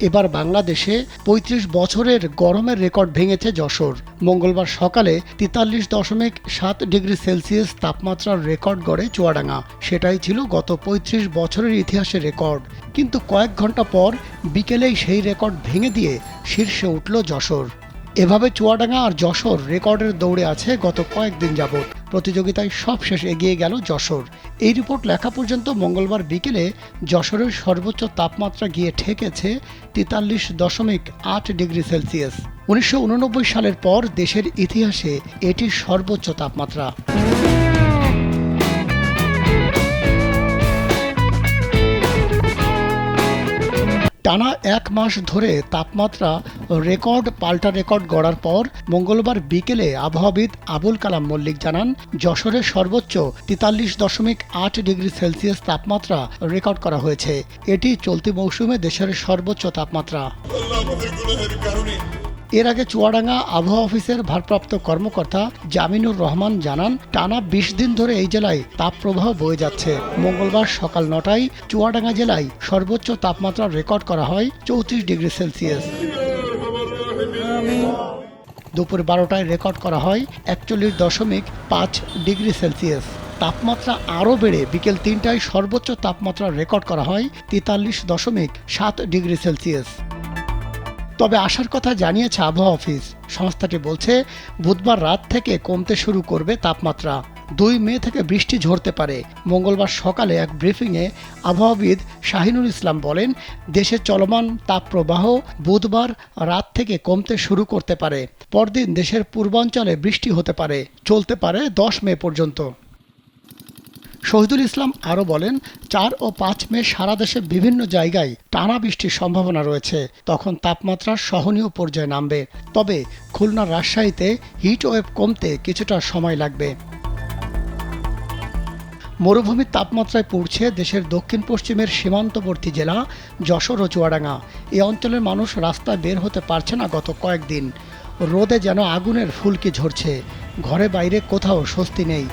এবার বাংলাদেশে ৩৫ বছরের গরমের রেকর্ড ভেঙেছে যশোর। মঙ্গলবার সকালে তেতাল্লিশ দশমিক সাত ডিগ্রি সেলসিয়াস তাপমাত্রার রেকর্ড গড়ে চুয়াডাঙ্গা। সেটাই ছিল গত ৩৫ বছরের ইতিহাসের রেকর্ড। কিন্তু কয়েক ঘণ্টা পর বিকেলেই সেই রেকর্ড ভেঙে দিয়ে শীর্ষে উঠল যশোর। এভাবে চুয়াডাঙ্গা আর যশোর রেকর্ডের দৌড়ে আছে গত কয়েকদিন যাবৎ। প্রতিযোগিতায় সবশেষ এগিয়ে গেল যশোর। এই রিপোর্ট লেখা পর্যন্ত মঙ্গলবার বিকেলে যশোরের সর্বোচ্চ তাপমাত্রা গিয়ে ঠেকেছে তেতাল্লিশ দশমিক আট ডিগ্রি সেলসিয়াস। উনিশশো উননব্বই সালের পর দেশের ইতিহাসে এটি সর্বোচ্চ তাপমাত্রা। টানা এক মাস ধরে তাপমাত্রা রেকর্ড, পাল্টা রেকর্ড গড়ার পর মঙ্গলবার বিকেলে আবহাওয়াবিদ আবুল কালাম মল্লিক জানান যশোরের সর্বোচ্চ তেতাল্লিশ দশমিক আট ডিগ্রি সেলসিয়াস তাপমাত্রা রেকর্ড করা হয়েছে। এটি চলতি মৌসুমে দেশের সর্বোচ্চ তাপমাত্রা। এর আগে চুয়াডাঙ্গা আবহাওয়া অফিসের ভারপ্রাপ্ত কর্মকর্তা জামিনুর রহমান জানান, টানা বিশ দিন ধরে এই জেলায় তাপপ্রবাহ বয়ে যাচ্ছে। মঙ্গলবার সকাল নটায় চুয়াডাঙ্গা জেলায় সর্বোচ্চ তাপমাত্রা রেকর্ড করা হয় চৌত্রিশ ডিগ্রি সেলসিয়াস। দুপুর বারোটায় রেকর্ড করা হয় একচল্লিশ দশমিক পাঁচ ডিগ্রি সেলসিয়াস। তাপমাত্রা আরও বেড়ে বিকেল তিনটায় সর্বোচ্চ তাপমাত্রা রেকর্ড করা হয় তেতাল্লিশ দশমিক সাত ডিগ্রি সেলসিয়াস। তবে আসার কথা জানিয়েছে আবহাওয়া অফিস। সংস্থাটি বলছে, বুধবার রাত থেকে কমতে শুরু করবে তাপমাত্রা। দুই মে থেকে বৃষ্টি ঝরতে পারে। মঙ্গলবার সকালে এক ব্রিফিংয়ে আবহাওয়াবিদ শাহিনুল ইসলাম বলেন, দেশে চলমান তাপপ্রবাহ বুধবার রাত থেকে কমতে শুরু করতে পারে। পরদিন দেশের পূর্বাঞ্চলে বৃষ্টি হতে পারে। চলতে পারে দশ মে পর্যন্ত। শহীদুল ইসলাম আরও বলেন, চার ও পাঁচ মে সারা দেশে বিভিন্ন জায়গায় টানা বৃষ্টির সম্ভাবনা রয়েছে। তখন তাপমাত্রা সহনীয় পর্যায়ে নামবে। তবে খুলনা রাজশাহীতে হিট ওয়েভ কমতে কিছুটা সময় লাগবে। মরুভূমির তাপমাত্রায় পড়ছে দেশের দক্ষিণ পশ্চিমের সীমান্তবর্তী জেলা যশোর ও চুয়াডাঙ্গা। এই অঞ্চলের মানুষ রাস্তায় বের হতে পারছে না গত কয়েকদিন। রোদে যেন আগুনের ফুলকি ঝরছে। ঘরে বাইরে কোথাও স্বস্তি নেই।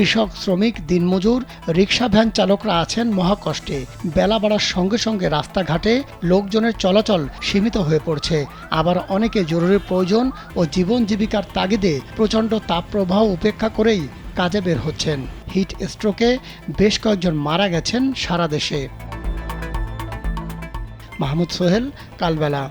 কৃষক, শ্রমিক, দিনমজুর, রিক্সা ভ্যান চালকরা আছেন মহাকষ্টে। বেলা বাড়ার সঙ্গে সঙ্গে রাস্তাঘাটে লোকজনের চলাচল সীমিত হয়ে পড়ছে। আবার অনেকে জরুরি প্রয়োজন ও জীবন জীবিকার তাগিদে প্রচণ্ড তাপপ্রবাহ উপেক্ষা করেই কাজে বের হচ্ছেন। হিট স্ট্রোকে বেশ কয়েকজন মারা গেছেন সারা দেশে। মাহমুদ সোহেল, কালবেলা।